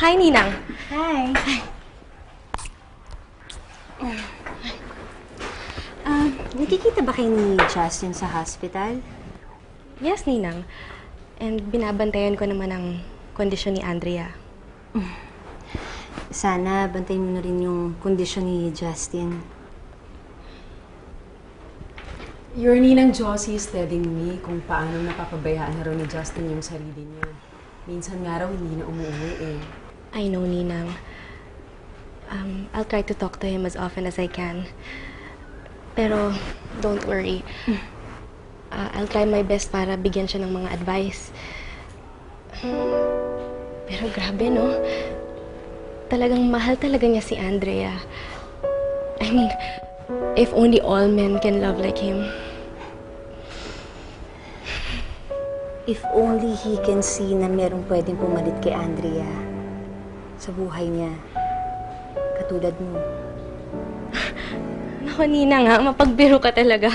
Hi, Ninang. Hi. Ah, nakikita ba kayo ni Justin sa hospital? Yes, Ninang. And binabantayan ko naman ang kondisyon ni Andrea. Sana bantayin mo na rin yung kondisyon ni Justin. Your ninang Josie is telling me kung paano napapabayaan na raw ni Justin yung sarili niya. Minsan nga raw hindi na umuwi eh. I know, Ninang. Um, I'll try to talk to him as often as I can. Pero, don't worry. Uh, I'll try my best para bigyan siya ng mga advice. Pero grabe, no? Talagang mahal talaga niya si Andrea. I mean, if only all men can love like him. If only he can see na merong pwedeng pumalit kay Andrea sa buhay niya. Katulad mo. Naku, Ninang, ha? Mapagbiro ka talaga.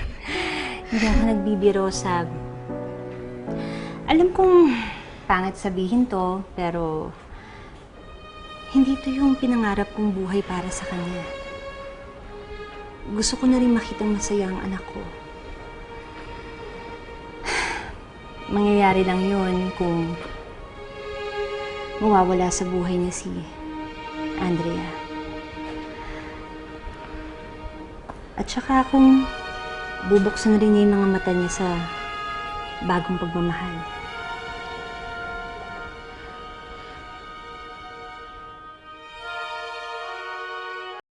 Hindi ako nagbibiro, Sab. Alam kong pangit sabihin to, pero hindi to yung pinangarap kong buhay para sa kanya. Gusto ko na rin makitang masaya ang anak ko. Mangyayari lang yun kung mawawala sa buhay niya si Andrea. At saka kung bubuksan rin niya yung mga mata niya sa bagong pagmamahal.